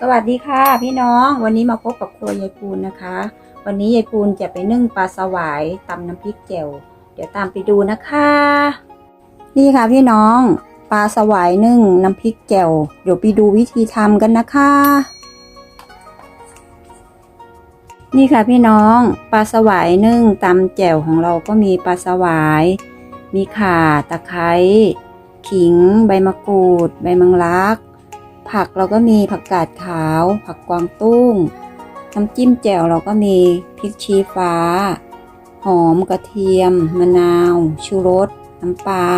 สวัสดีค่ะ พี่น้องวันนี้มาพบกับครัวยายปูนนะคะ วันนี้ยายปูนจะไปนึ่งปลาสวายตำน้ำพริกแจ่วเดี๋ยวตามไปดูนะคะ นี่ค่ะพี่น้องปลาสวายนึ่งน้ำพริกแจ่วเดี๋ยวไปดูวิธีทำกันนะคะ นี่ค่ะพี่น้องปลาสวายนึ่งตำแจ่วของเราก็มีปลาสวาย มีข่าตะไคร้ขิง ใบมะกรูด ใบมังลัก ผักเราก็มีผักกาดขาว ผักกวางตุ้ง น้ำจิ้มแจ่วเราก็มีพริกชี้ฟ้า หอมกระเทียม มะนาว ชูรส น้ำปลา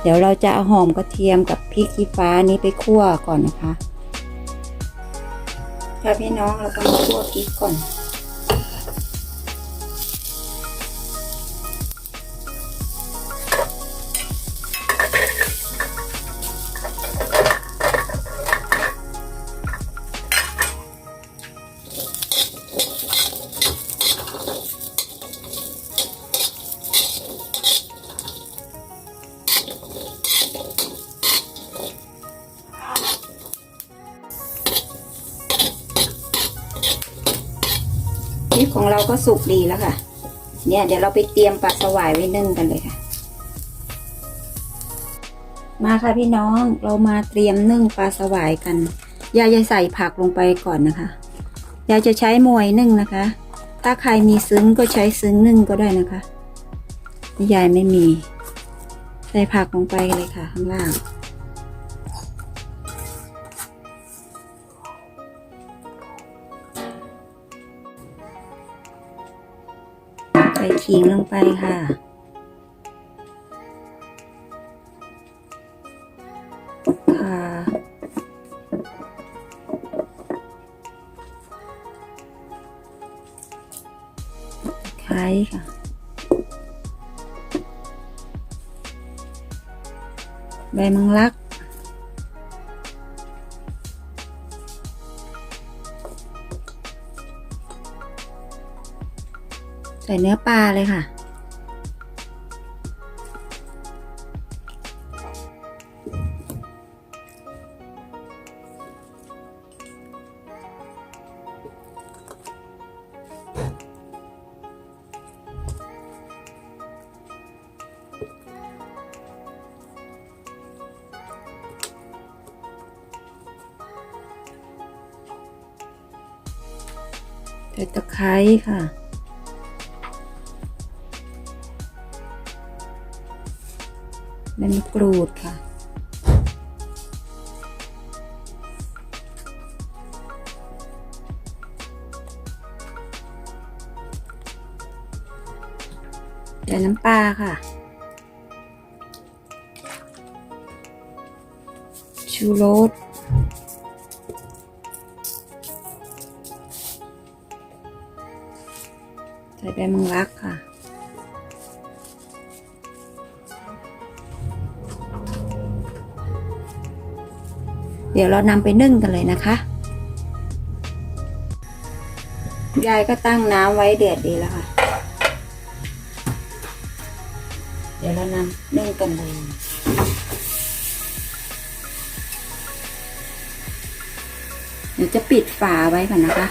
เดี๋ยวเราจะเอาหอมกระเทียมกับพริกชี้ฟ้านี้ไปคั่วก่อนนะคะค่ะพี่น้องเราก็มาคั่วพริกก่อน พของเราก็สุกดีแล้วค่ะ เนี่ยเดี๋ยวเราไปเตรียมปลาสวายไว้นึ่งกันเลยค่ะ มาค่ะพี่น้องเรามาเตรียมนึ่งปลาสวายกัน ยายจะใส่ผักลงไปก่อนนะคะ ยายจะใช้มวยนึ่งนะคะ ถ้าใครมีซึ้งก็ใช้ซึ้งนึ่งก็ได้นะคะยายไม่มี ใส่ผักลงไปเลยค่ะข้างล่าง ขิงลงไปค่ะ ค่ะไคร้ค่ะใบมังลัก ใส่เนื้อปลาเลยค่ะ ใส่ตะไคร้ค่ะ ใบมะกรูดค่ะ ใส่น้ำปลาค่ะ ชูรสใส่ใบมังลักค่ะ เดี๋ยวเรานำไปนึ่งกันเลยนะคะ ยายก็ตั้งน้ำไว้เดือดดีแล้วค่ะ เดี๋ยวเรานำนึ่งกันเลยเดี๋ยวจะปิดฝาไว้ก่อนนะคะ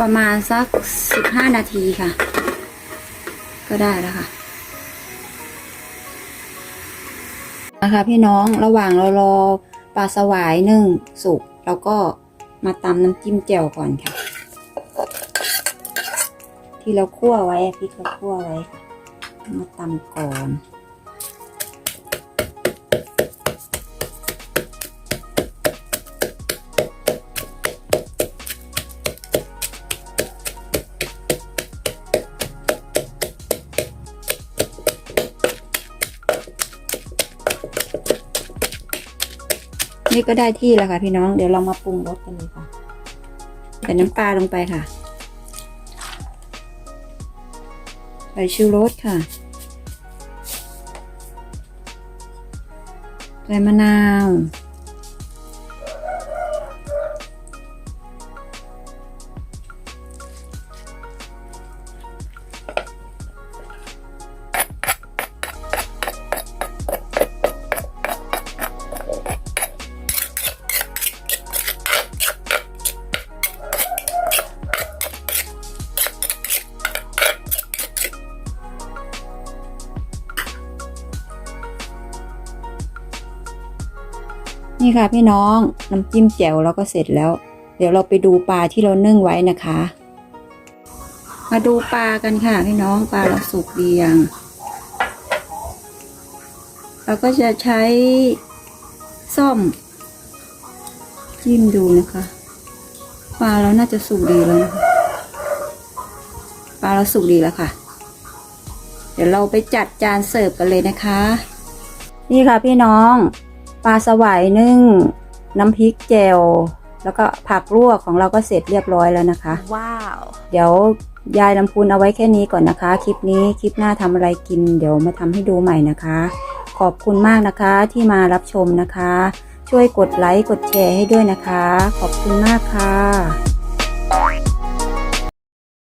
ประมาณสักสิบห้านาทีค่ะ ก็ได้แล้วค่ะนะคะพี่น้องระหว่างเรารอ ปลาสวายนึ่งสุกเราก็มาตำน้ำจิ้มแจ่วก่อนค่ะ ที่เราคั่วไว้พริกเราคั่วไว้มาตำก่อน นี่ก็ได้ที่แล้วค่ะพี่น้อง เดี๋ยวเรามาปรุงรสกันเลยค่ะใส่น้ำปลาลงไปค่ะ ใส่ชูรสค่ะ ใส่มะนาว นี่ค่ะพี่น้องน้ำจิ้มแจ่วเราก็เสร็จแล้ว เดี๋ยวเราไปดูปลาที่เรานึ่งไว้นะคะ มาดูปลากันค่ะพี่น้องปลาเราสุกดียังเราก็จะใช้ส้อมจิ้มดูนะคะปลาเราน่าจะสุกดีแล้วนะคะปลาเราสุกดีแล้วค่ะ เดี๋ยวเราไปจัดจานเสิร์ฟกันเลยนะคะ นี่ค่ะพี่น้อง ปลาสวายนึ่ง น้ำพริกแจ่วแล้วก็ผักลวกของเราก็เสร็จเรียบร้อยแล้วนะคะ ว้าว เดี๋ยวยายลำพูนเอาไว้แค่นี้ก่อนนะคะ คลิปนี้คลิปหน้าทำอะไรกิน เดี๋ยวมาทำให้ดูใหม่นะคะ ขอบคุณมากนะคะที่มารับชมนะคะ ช่วยกดไลค์กดแชร์ให้ด้วยนะคะ ขอบคุณมากค่ะ